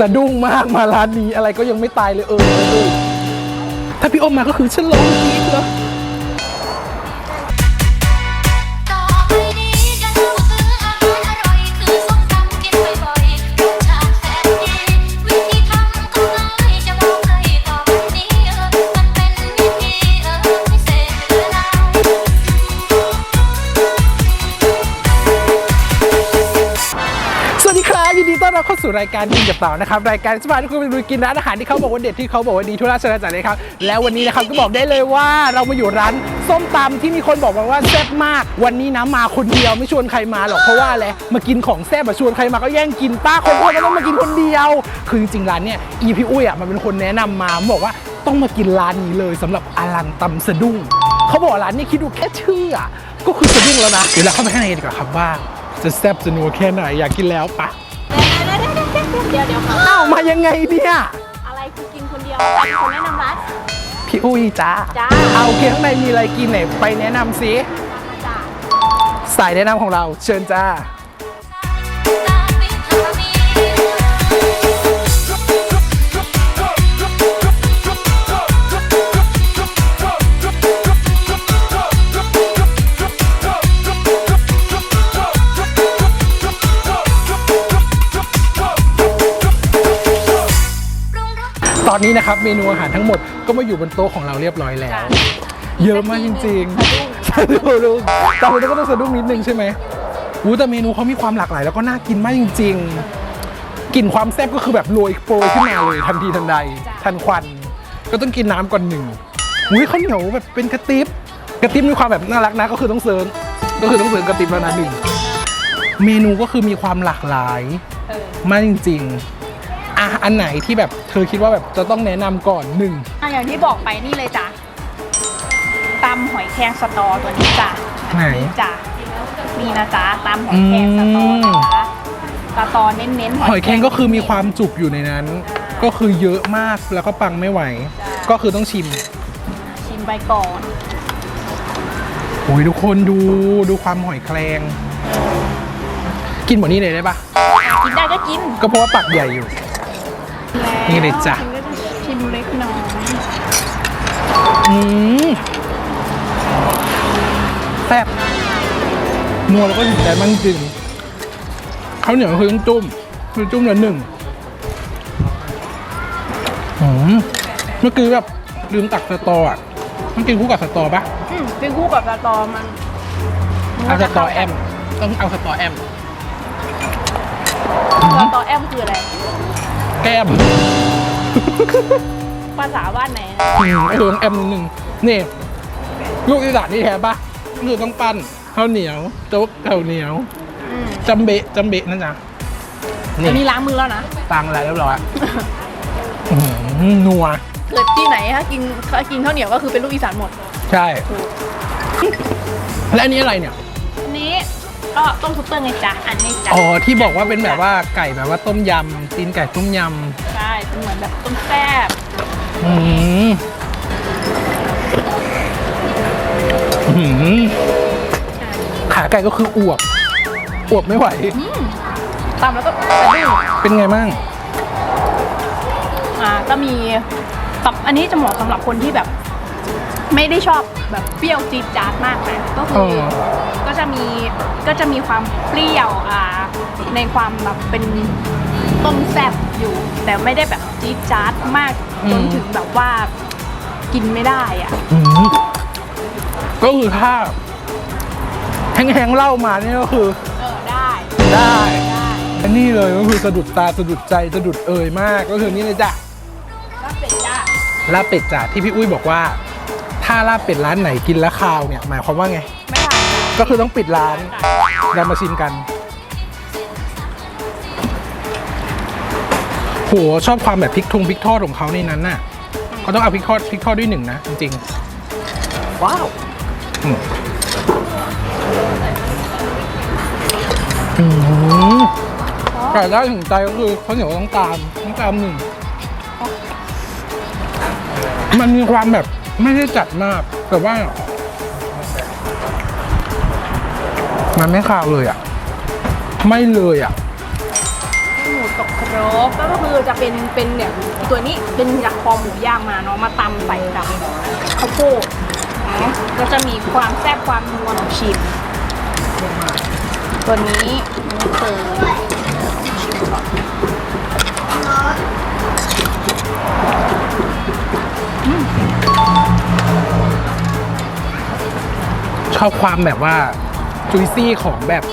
สะดุ้งมากมาร้านนี้อะไรก็ยังไม่ตายเลยเออ ถ้าพี่อมมาก็คือฉันร้องกรี๊ดเลย สู่รายการกินกับเต่านะครับรายการสปาที่คุณไปดูกินร้านอาหารที่เขาบอกว่าเด็ดที่เขาบอกว่าดีทั่วราชอาณาจักรเลยครับแล้ววันนี้นะครับก็บอกได้เลยว่าเรามาอยู่ร้านส้มตำที่มีคนบอกมาว่าแซ่บมาก วันนี้นะมาคนเดียวไม่ชวนใครมาหรอกเพราะว่าอะไรมากินของแซ่บมาชวนใครมาก็แย่งกินป้าคนอ้วนก็ต้องมากินคนเดียว คือจริงๆร้านเนี่ยอีพี่อุ้ยอะมันเป็นคนแนะนำมาบอกว่าต้องมากินร้านนี้เลยสำหรับอลันตำสะดุ้งเขาบอกร้านนี้คิดดูแค่ชื่ออะก็คือสะดุ้งแล้วนะเดี๋ยวเราเข้าไปข้างในกันดีกว่าครับว่าจะแซ่บจะนัวแค่ไหนอยากกินแล้วปะ เดี๋ยวเดี๋ยวค่ะอ้าวมายังไงเนี่ยอะไรคือกินคนเดียวใครเป็นคนแนะนำร้าน พี่อุ้ยจ้าจ้า เอาเคียงในมีอะไรกินไหนไปแนะนำสิจ้าสายแนะนำของเราเชิญจ้า ตอนนี้นะครับเมนูอาหารทั้งหมดก็มาอยู่บนโต๊ะของเราเรียบร้อยแล้ว เยอะมากจริงๆสะดุ้งแต่วันนี้ก็ต้องสะดุ้งนิดนึงใช่ไหมอู้แต่เมนูเขามีความหลากหลายแล้วก็น่ากินมากจริง ๆกลิ่นความแซ่บก็คือแบบโรยโปรยขึ้นมาเลยทันทีทันใด ทันควัน ก็ต้องกินน้ำก่อนหนึ่งอุ้ยข้าวเหนียวแบบเป็นกระติบกระติบมีความแบบน่ารักนะก็คือต้องเซิร์งก็คือต้องเซิร์งกระติบแล้วนะหนึ่งเมนูก็คือมีความหลากหลายเออมากจริง ๆ อะอันไหนที่แบบเธอคิดว่าแบบจะต้องแนะนำก่อนหนึ่งอะอย่างที่บอกไปนี่เลยจ้ะตำหอยแครงสตอตัวนี้จ้ะไหน จ้ะนี่นะจ๊ะตำหอยแครงสตอนะจ๊ะสตอเน้นๆหอยแครงก็คือมีความจุกอยู่ในนั้น ก็คือเยอะมากแล้วก็ปังไม่ไหว ก็คือต้องชิมชิมไปก่อนโอ้ยทุกคนดูดูความหอยแครงกินหมดนี้เลยได้ปะกินได้ก็กิน ก็เพราะว่าปักใหญ่อยู่ นี่เลยจ้ะชิมก็จะชิมเล็กน้อยอืมแซ่บนัวแล้วก็ถึงใจมากจริงข้าวเหนียวคือต้องจุ่มคือจุ่มละหนึ่งอืมเมื่อกี้แบบลืมตักสตออะต้องกินคู่กับสตอปะอืมกินคู่กับสตอมันเอาสตอแอม ต้องเอาสตอแอมสตอแอมคืออะไร แก้มภาษาบ้านไหนอืมไอ้ตัวต้องแอมนิดนึงนี่ ลูกอีสานที่แท้ปะคือต้องปั้นข้าวเหนียวโจ๊กข้าวเหนียวอืมจำเบะจำเบะนะจ๊ะอันนี้ล้างมือแล้วนะ ตังอะไรเรียบร้อยอื้อหือนัว เกิดที่ไหนถ้ากินถ้ากินข้าวเหนียวก็คือเป็นลูกอีสานหมด ใช่ และอันนี้อะไรเนี่ย อันนี้ ก็ต้มซุปเปอร์ไงจ๊ะอันนี้จ้ะอ๋อที่บอกว่าเป็นแบบว่าไก่แบบว่าต้มยำตีนไก่ต้มยใช่เป็นเหมือนแบบต้มแซ่บำอืมอื้อหือขาไก่ก็คืออวบอวบไม่ไหวตามแล้วก็สะดุ้งเป็นไงมั่งอ่าก็มีกับอันนี้จะเหมาะสำหรับคนที่แบบ ไม่ได้ชอบแบบเปรี้ยวจี๊ดจ๊าดมากนะก็คือเออ ก็จะมีก็จะมีความเปรี้ยวอ่าในความแบบเป็นต้มแซ่บอยู่ แต่ไม่ได้แบบจี๊ดจ๊าดมากจนถึงแบบว่ากินไม่ได้อะอืมก็คือถ้าแห้งๆเหล่ามานี่ก็คือ เออได้ได้ ได้อันนี้เลยก็คือสะดุดตาสะดุดใจสะดุดเอ่ยมากก็คือนี่เลยจ้ะก็เป็ดจ้าลาบเป็ดจ้ะที่พี่อุ้ยบอกว่า ถ้าลาบเป็ดร้านไหนกินแล้วคาวเนี่ย หมายความว่าไงไม่ผ่าน ก็คือต้องปิดร้านค่ะเรามาชิมกันโหชอบความแบบพริกทงพริกทอดของเขาในนั้นน่ะเขาต้องเอาพริกทอดพริกทอดด้วยหนึ่งนะจริงๆ ว้าวอืมอืมแต่ได้ถึงใจก็คือข้าวเหนียวต้องตามต้องตามหนึ่ง มันมีความแบบไม่ได้จัดมาก แต่ว่า มันไม่คาวเลยอะ ไม่เลยอะหมูตตกโครกก็คือจะเป็นเป็นเนี่ยตัวนี้เป็นจากคอหมูย่างมาเนาะมาตำใส่กับข้าวโพดนะก็จะมีความแซ่บความนัวของชิมตัวนี้นี่คือชิมก่อนชอบความแบบว่า จุยซี่ของแบบ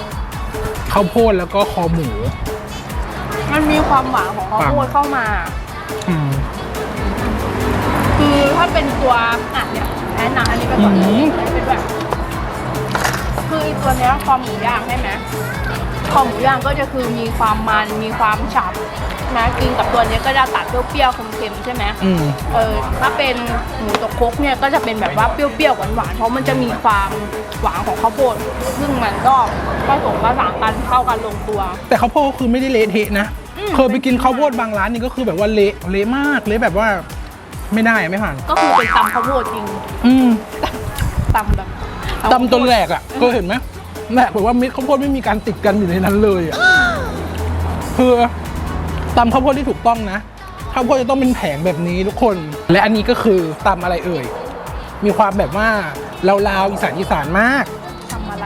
ข้าวโพดแล้วก็คอหมู มันมีความหวานของข้าวโพดเข้ามา อืมคือถ้าเป็นตัวอะเนี่ยแนะนำอันนี้ไปก่อนเลยอืมเป็นแบบคืออีตัวเนี้ยคอหมูย่างใช่ไหม คอหมูย่างก็จะคือมีความมันมีความฉ่ำนะกินกับตัวเนี้ยก็จะตัดเปรี้ยวๆเค็มๆใช่ไหมอืม เออถ้าเป็นหมูตกครกเนี่ยก็จะเป็นแบบว่าเปรี้ยวๆหวานๆเพราะมันจะมีความหวานของข้าวโพดซึ่งมันก็ผสมผสานกันเข้ากันลงตัว แต่ข้าวโพดก็คือไม่ได้เละเทะนะ อืม เคยไปกินข้าวโพดบางร้านนี่ก็คือแบบว่าเละเละมากเละแบบว่าไม่ได้อะไม่ผ่าน ก็คือเป็นตำข้าวโพดจริงอืมตำแบบตำต้นแหลกอะก็เห็นไหม แหลกแบบว่าเม็ดข้าวโพดไม่มีการติดกันอยู่ในนั้นเลยอะคือตำข้าวโพดที่ถูกต้องนะข้าวโพดจะต้องเป็นแผงแบบนี้ทุกคน และอันนี้ก็คือตำอะไรเอ่ย มีความแบบว่าลาวๆอีสานอีสานมากทำอะไร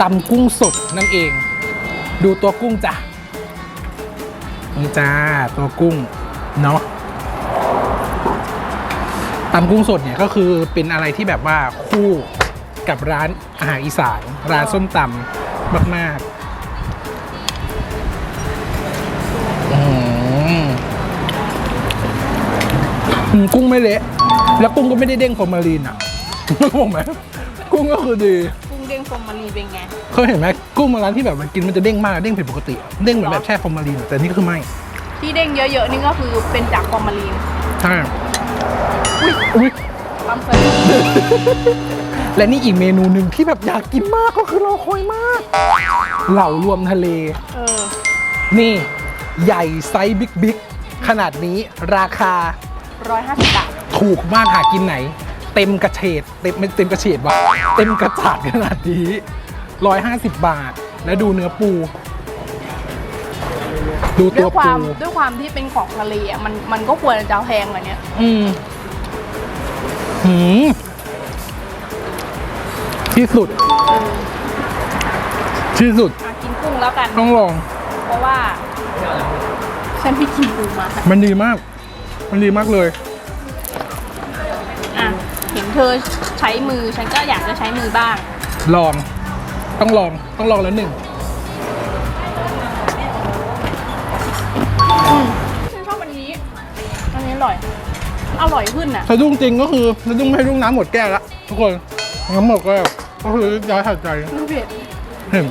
ตำกุ้งสดนั่นเอง ดูตัวกุ้งจ้ะนี่จ้าตัวกุ้งเนาะตำกุ้งสดเนี่ยก็คือเป็นอะไรที่แบบว่าคู่ กับร้านอาหารอีสานร้านส้มตำมากๆอืมอืมกุ้งไม่เละแล้วกุ้งก็ไม่ได้เด้งฟอร์มาลีนอะนึกออกไหมกุ้งก็คือดีกุ้งเด้งฟอร์มาลีนเป็นไงเคยเห็นไหมกุ้งบางร้านที่แบบมันกินมันจะเด้งมากเด้งผิดปกติ เด้งเหมือนแบบแช่ฟอร์มาลีนแต่นี่ก็คือไม่ที่เด้งเยอะๆนี่ก็คือเป็นจากฟอร์มาลีนใช่อุ้ยความสนุก และนี่อีกเมนูหนึ่งที่แบบอยากกินมากก็คือรอคอยมาก เหล่ารวมทะเล เออ นี่ใหญ่ไซส์บิ๊กบิ๊กขนาดนี้ราคาร้อยห้าสิบบาท ถูกมากหากินไหน เต็มกระเฉดเต็มไม่เต็มกระเฉดวะเต็มกระจาดขนาดนี้ร้อยห้าสิบบาท แล้วดูเนื้อปู ดูด้ตัววยความปูด้วยความที่เป็นของทะเลอะมันมันก็ควรจะแพงกว่าเนี้ยอืมหืม ที่สุด ที่สุดอะกินกุ้งแล้วกัน ต้องลอง เพราะว่า ฉันไปกินปูมามันดีมาก มันดีมากเลย อะเห็นเธอใช้มือฉันก็อยากจะใช้มือบ้าง ลอง ต้องลอง ต้องลองแล้วหนึ่งอืมฉันชอบอันนี้ อันนี้อร่อย อร่อยขึ้นอะ สะดุ้งจริงก็คือสะดุ้งไม่ให้ดุ้งน้ำหมดแก้วละทุกคนน้ำหมดก็ ก็คือย้ายถัดใจมันเผ็ดเห็น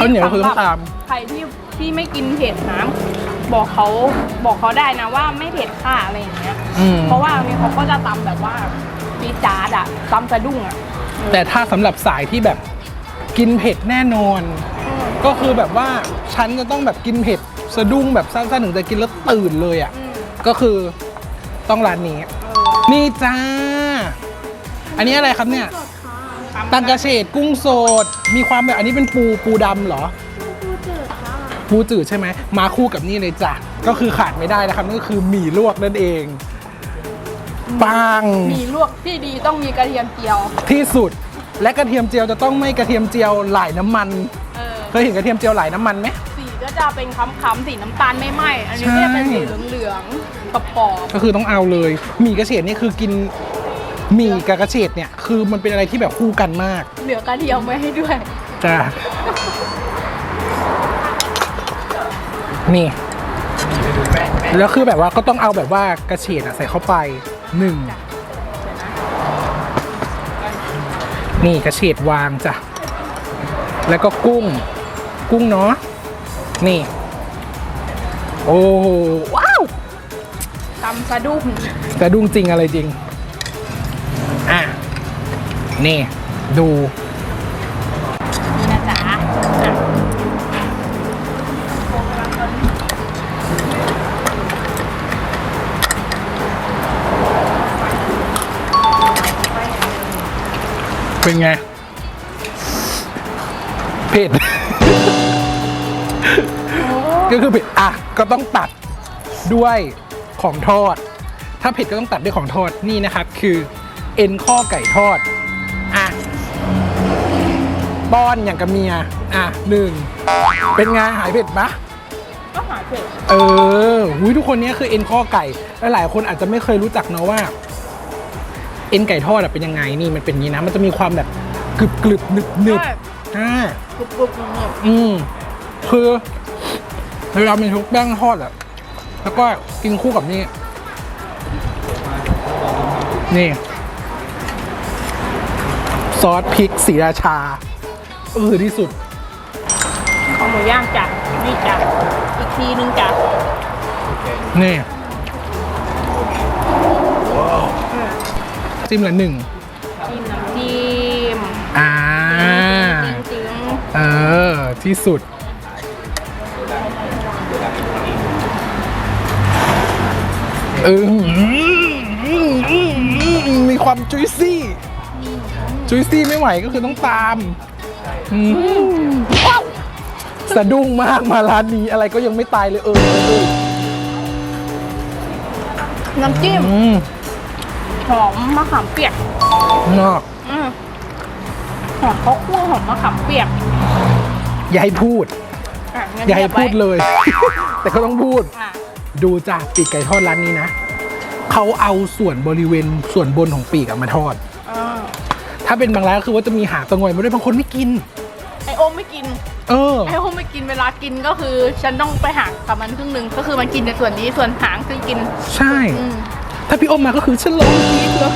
ข้าวเหนียวคือต้องตาม ใครที่ที่ไม่กินเผ็ดนะบอกเขาบอกเขาได้นะว่าไม่เผ็ดค่ะอะไรอย่างเงี้ยอืม เพราะว่าอันนี้เขาก็จะตำแบบว่าปีดจาร์ดอะตำสะดุ้งอะแต่ถ้าสำหรับสายที่แบบกินเผ็ดแน่นอนอืมก็คือแบบว่าฉันจะต้องแบบกินเผ็ดสะดุ้งแบบสั้นๆถึงจะกินแล้วตื่นเลยอะ อืมก็คือต้องร้านนี้เออนี่จ้า อันนี้อะไรครับเนี่ย ตังกระเฉดกุ้งสด มีความแบบอันนี้เป็นปูปูดำเหรอปูจืดใช่ไหม มาคู่กับนี่เลยจ้ะ ก็คือขาดไม่ได้นะครับนั่นก็คือหมี่ลวกนั่นเอง ปังมีลวกที่ดีต้องมีกระเทียมเจียว ที่สุด และกระเทียมเจียวจะต้องไม่กระเทียมเจียวหลายน้ำมันเออ เคยเห็นกระเทียมเจียวหลายน้ำมันไหม สีก็จะเป็นค้ำๆสีน้ำตาลไม่ไหม้อันนี้ใช่ ก็จะเป็นสีเหลืองๆกรอบก็คือต้องเอาเลยหมี่กระเฉดนี่คือกิน หมี่กับกระเฉดเนี่ยคือมันเป็นอะไรที่แบบคู่กันมากๆเหลือกระเทียมไว้ให้ด้วย จ้านี่ แล้วคือแบบว่าก็ต้องเอาแบบว่ากระเฉดอะใส่เข้าไปหนึ่งนี่กระเฉดวางจ้ะ แล้วก็กุ้ง กุ้งเนาะ นี่ โอ้โหว้าวตำสะดุ้งแต่ดุ้งจริงอะไรจริงอะ นี่ดู นี่นะจ๊ะอะเป็นไง เผ็ดโอ้ก็คือเผ็ด อะ ก็ต้องตัดด้วยของทอด ถ้าเผ็ดก็ต้องตัดด้วยของทอด นี่นะครับ คือเอ็นข้อไก่ทอดอะ ป้อนอย่างกับเมีย อะหนึ่งเป็นไงหายเผ็ดปะก็หาเผ็ดเออหุยทุกคนเนี้ยคือเอ็นข้อไก่และหลายคนอาจจะไม่เคยรู้จักเนาะว่า เอ็นไก่ทอดอะเป็นยังไงนี่มันเป็นอย่างนี้นะ มันจะมีความแบบกรึบกรึบๆหนึบหนึบอ่ากรุบกรุบๆเนี่ยอืมคือเวลาเป็นชุบแป้งทอดอะแล้วก็กินคู่กับนี่นี่ ซอสพริกสีราชา เออที่สุดข้าวหมูย่างจ้ะนี่จ้ะอีกทีนึงจ้ะนี่จิ้มละหนึ่งจิ้มน้ำจิ้มอ่าจริงเออ ที่สุด เออมีความจุยซี่ จุยซี่ไม่ไหวก็คือต้องตามอืมว้าว สะดุ้งมากมาร้านนี้อะไรก็ยังไม่ตายเลยเออเออเออๆน้ำจิ้มอืมหอมมะขามเปียกนอกอืมหอมข้าวคั่วหอมมะขามเปียกอย่าให้พูด อะงั้นอย่าให้งีบไว้พูดเลย แต่ก็ต้องพูด อะดูจ้ะปีกไก่ทอดร้านนี้นะเขาเอาส่วนบริเวณส่วนบนของปีกอะมาทอด อ่าถ้าเป็นบางร้านก็คือว่าจะมีหางตะงอยมาด้วยบางคนไม่กิน ไอโอมไม่กิน เออ ไอโอมไม่กินเวลากินก็คือ ฉันต้องไปหางกับมันครึ่งหนึ่งก็คือมันกินในส่วนนี้ส่วนหางคือกิน ใช่ อืม ถ้าพี่อมมาก็คือฉันร้องกรี๊ดเลย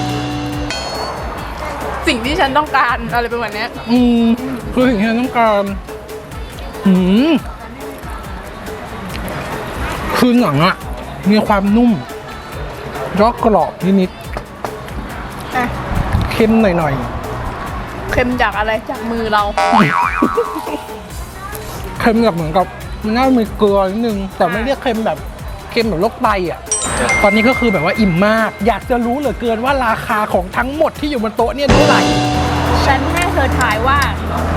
สิ่งที่ฉันต้องการอะไรเป็นแบบเนี้ยอืมคือสิ่งที่ฉันต้องการอืมคือหนังอะมีความนุ่มแล้วก็กรอบนิดอะ ๆเค็มหน่อย เค็มจากอะไรจากมือเราๆเค็มแบบเหมือนกับมันน่ามีเกลือนิดนึง แต่ไม่เรียกเค็มแบบเค็มแบบโรคไตอะตอนนี้ก็คือแบบว่าอิ่มมาก อยากจะรู้เหลือเกินว่าราคาของทั้งหมดที่อยู่บนโต๊ะเนี่ยเท่าไหร่ ฉันให้เธอทายว่า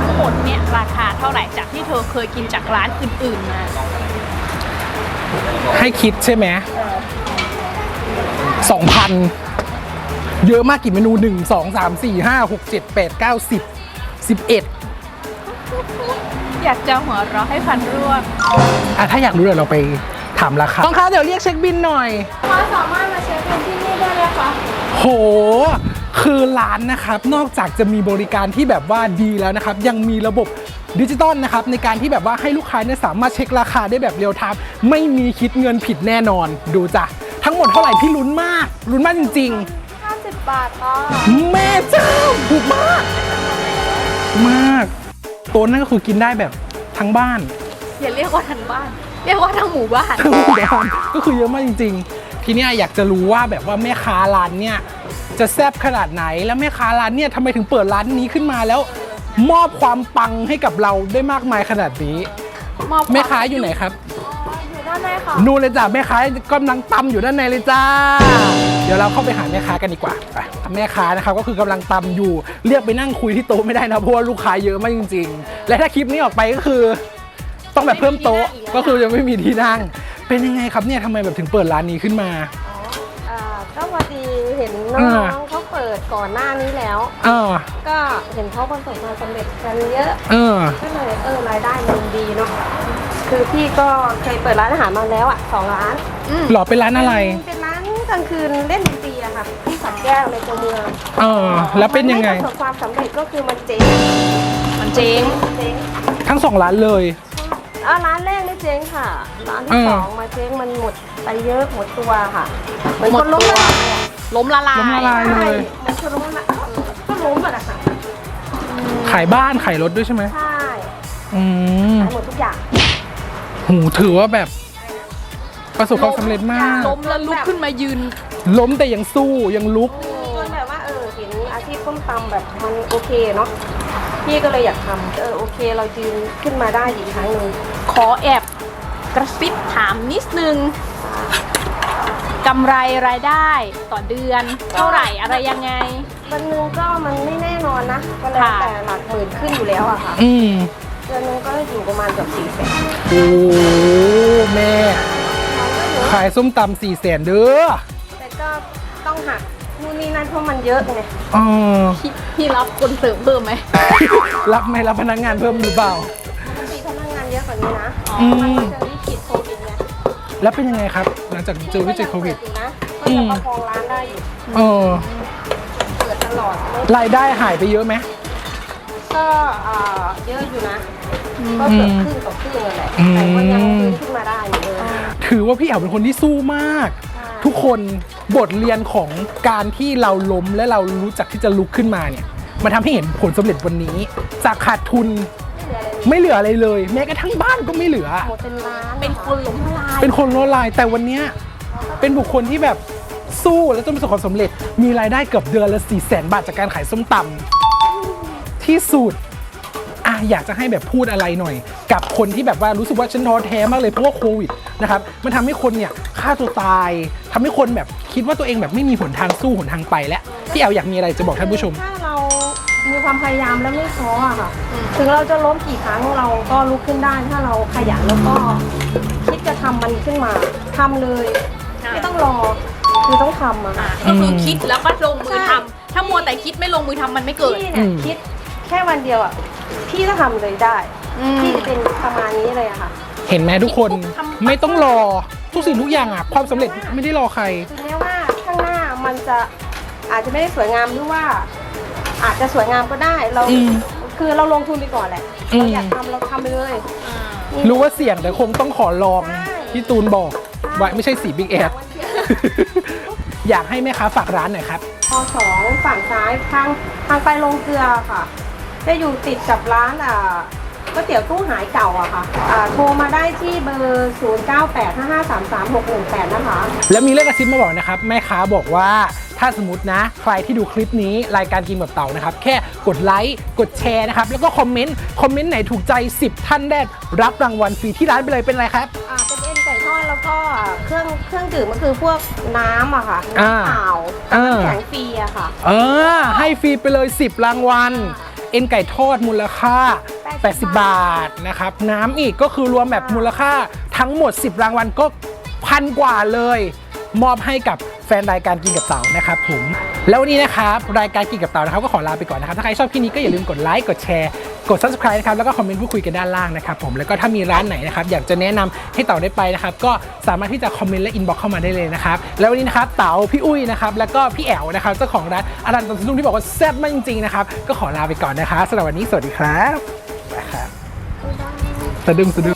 ทั้งหมดเนี่ยราคาเท่าไหร่จากที่เธอเคยกินจากร้านอื่นๆมา ให้คิดใช่ไหมสองพัน เยอะมากกี่เมนูหนึ่งสองสามสี่ห้าหกเจ็ดแปดเก้าสิบสิบเอ็ดอยากจะหัวเราะให้ฟันร่วงอะถ้าอยากรู้เดี๋ยวเราไปถามราคาต้องคะเดี๋ยวเรียกเช็คบินหน่อย มาสามารถมาเช็คบินที่นี่ได้เลยค่ะโห คือร้านนะครับ นอกจากจะมีบริการที่แบบว่าดีแล้วนะครับ ยังมีระบบดิจิตอลนะครับ ในการที่แบบว่าให้ลูกค้าเนี่ยสามารถเช็คราคาได้แบบเรียลไทม์ไม่มีคิดเงินผิดแน่นอน ดูจ้ะ ทั้งหมดเท่าไหร่พี่ลุ้นมากลุ้นมากจริง50 บาทค่ะๆแม่เจ้าถูกมาก มากโต๊ะนั่นก็คือกินได้แบบทั้งบ้านอย่าเรียกว่าทั้งบ้าน เรียกว่าทั้งหมู่บ้าน ทั้งหมู่บ้านก็คือเยอะมากจริง ๆ ทีเนี้ยอยากจะรู้ว่าแบบว่าแม่ค้าร้านเนี่ยจะแซ่บขนาดไหนแล้วแม่ค้าร้านเนี่ยทำไมถึงเปิดร้านนี้ขึ้นมาแล้ว มอบความปังให้กับเราได้มากมายขนาดนี้ มอบแม่ค้าอยู่ไหนครับอยู่ ด้านในค่ะ นู่นเลยจ้ะแม่ค้ากำลังตำอยู่ด้านในเลยจ้า เดี๋ยวเราเข้าไปหาแม่ค้ากันดีกว่าไปแม่ค้านะครับก็คือกำลังตำอยู่ เรียกไปนั่งคุยที่โต๊ะไม่ได้นะเพราะว่าลูกค้าเยอะมากจริง ๆ และถ้าคลิปนี้ออกไปก็คือ ต้องแบบเพิ่มโต๊ะก็คือจะไม่มีที่นั่ง เป็นยังไงครับเนี่ยทำไมแบบถึงเปิดร้านนี้ขึ้นมา อ่าก็พอดีเห็นน้อ่า องๆเขาเปิดก่อนหน้านี้แล้ว เออก็เห็นเขาประสบความสำเร็จกันเยอะ เออ ก็เลยเออรายได้มันดีเนาะ คือพี่ก็เคยเปิดร้านอาหารมาแล้วอะสองร้านหรอเป็นร้านอะไร เป็นร้านกลางคืนเล่นดนตรีอะค่ะที่สักแก้วในตัวเมืองเออแล้วเป็นยังไงมันม่ประสบความสำเร็จก็คือมันเจ๊งมันเจ๊งเจ๊งทั้งสองร้านเลยอ่าร้านแรกนี่เจ๊งค่ะ ร้านเอที่อสองมาเจ๊งมันหมดไปเยอะหมดตัวค่ะเหมือนหมคดนล้มตัวละลายอะล้มละลายล้มละลายใช่เลยเหมือนคนล้มละก็ล้มอะนะคะขายบ้านขายรถด้วยใช่ไหมใช่อืมขายหมดทุกอย่าง หูถือว่าแบบ ประสบความสำเร็จมาก ล้มแล้วลุกขึ้นมายืน ล้มแต่ยังสู้ยังลุก จนแบบว่าเออเห็นอาชีพส้มตำแบบมันโอเคเนาะพี่ก็เลยอยากทำเออโอเค เรายืนขึ้นมาได้อีกครั้งหนึ่งขอแอบกระซิบถามนิดนึงกำไรรายได้ต่อเดือน เท่าไหร่อะไรยังไง วันหนึงก็มันไม่แน่นอนนะก็แล้วค่ะแต่หลักหมื่นขึ้นอยู่แล้วอะค่ะ อืม เดือนหนึงก็อยู่ประมาณเกือบสี่แสนโอ้แม่ ขายส้มตำสี่แสนเด้อแต่ก็ต้องหักนู่นนี่นั่นเพราะมันเยอะไงอ๋อพี่พี่รับคนเสริมเพิ่มไหมรับไหมรับพนักงานเพิ่มหรือเปล่ามันมีพนักงานเยอะกว่านี้นะอืมมันก็เจอวิกฤตโควิดไงแล้วเป็นยังไงครับ หลังจากเจอวิกฤตโควิดก็ยังเปิอยู่นะก็ยังประคองร้านได้อยู่เออเปิดตลอดไม่รายได้หายไปเยอะไหมก็เอ่อเยอะอยู่นะ ก็เกือบครึ่งต่อครึ่งเลยแหละอืมแต่ก็ยังฟื้นขึ้นมาได้อยู่เลยถือว่าพี่แอ๋วเป็นคนที่สู้มากใช่ทุกคนบทเรียนของการที่เราล้มและเรารู้จักที่จะลุกขึ้นมาเนี่ย มันทำให้เห็นผลสำเร็จวันนี้ จากขาดทุนไม่เหลืออะไรเลยไม่เหลืออะไรเลยแม้กระทั่งบ้านก็ไม่เหลือ หมดเป็นล้านเป็นคนหลงลายเป็นคนโลดลายแต่วันเนี้ยเป็นบุคคลที่แบบสู้และจนประสบความสำเร็จ มีรายได้เกือบเดือนละ4 0 0 0 0 0 บาทจากการขายส้มตำที่สุดอ่ะอยากจะให้แบบพูดอะไรหน่อย กับคนที่แบบว่ารู้สึกว่าฉันท้อแท้มากเลยเพราะว่าโควิดนะครับมันทำให้คนเนี่ยฆ่าตัวตายทำให้คนแบบคิดว่าตัวเองแบบไม่มีหนทางสู้หนทางไปแล้วพี่แอลอยากมีอะไรจะบอกท่านผู้ชม ถ้าเรามีความพยายามและไม่ท้ออะค่ะ ถึงเราจะล้มกี่ครั้งเราก็ลุกขึ้นได้ ถ้าเราขยันแล้วก็คิดจะทำมันขึ้นมาทำเลย ไม่ต้องรอคือต้องทำอะค่ะก็คือคิดแล้วก็ลงมือใช่ทำถ้ามัวแต่คิดไม่ลงมือทำมันไม่เกิดพี่เนี่ยอืมคิดแค่วันเดียวอะ พี่ก็ทำเลยได้ อืม พี่จะเป็นประมาณนี้เลยอะค่ะ เห็นไหมทุกคนทำไม่ต้องรอทุกสิ่งทุกอย่างอะ ความสำเร็จไม่ได้รอใคร ถึงแม้ว่าข้างหน้ามันจะอาจจะไม่ได้สวยงามหรือว่า อาจจะสวยงามก็ได้เรา อืมคือเราลงทุนไปก่อนแหละอืม เราอยากทำเราทำไปเลยนี่รู้ว่าเสี่ยงแต่คงต้องขอลองใช่ที่ตูนบอกไว้ไม่ใช่สีบิ๊กแอดวันเดียวอยากให้แม่ค้าฝากร้านหน่อยครับ พอสองฝั่งซ้ายทางทางไปลงเกลือค่ะ จะอยู่ติดกับร้านอ่าก๋วยเตี๋ยวตู้หายเก่าอะค่ะอ่าโทรมาได้ที่เบอร์ 0 9 8 5 5 3 3 6 1 8 นะคะ แล้วมีเรื่องกระซิบมาบอกนะครับ แม่ค้าบอกว่าถ้าสมมตินะ ใครที่ดูคลิปนี้รายการกินแบบเต่านะครับ แค่กดไลค์กดแชร์นะครับ แล้วก็คอมเมนต์ คอมเมนต์ไหนถูกใจ 10 ท่านแรกรับรางวัลฟรีที่ร้านไปเลยเป็นอะไรครับ อ่าเป็นเอ็นไก่ทอดแล้วก็เครื่องเครื่องดื่มก็คือพวกน้ำอะค่ะอ่าน้ำเปล่าอ่า น้ำแข็งฟรีอะค่ะ เออ ให้ฟรีไปเลย 10 รางวัล เอ็นไก่ทอดมูลค่า 80 บาทนะครับ น้ำอีกก็คือรวมแบบมูลค่าทั้งหมด 10 รางวัลก็พันกว่าเลย มอบให้กับ แฟนรายการกินกับเต่านะครับผมแล้ววันนี้นะครับรายการกินกับเต่านะครับก็ขอลาไปก่อนนะครับถ้าใครชอบคลิปนี้ก็อย่าลืมกดไลค์กดแชร์กด subscribe นะครับแล้วก็คอมเมนต์พูดคุยกันด้านล่างนะครับผมแล้วก็ถ้ามีร้านไหนนะครับอยากจะแนะนำให้เต่าได้ไปนะครับก็สามารถที่จะคอมเมนต์และอินบ็อกเข้ามาได้เลยนะครับแล้ววันนี้นะครับเต่าพี่อุ้ยนะครับแล้วก็พี่แอ๋วนะครับเจ้าของร้านอรันตันสุนที่บอกว่าแซ่บมากจริงๆนะครับก็ขอลาไปก่อนนะครับสำหรับวันนี้สวัสดีครับไปครับสะดึงสะดึง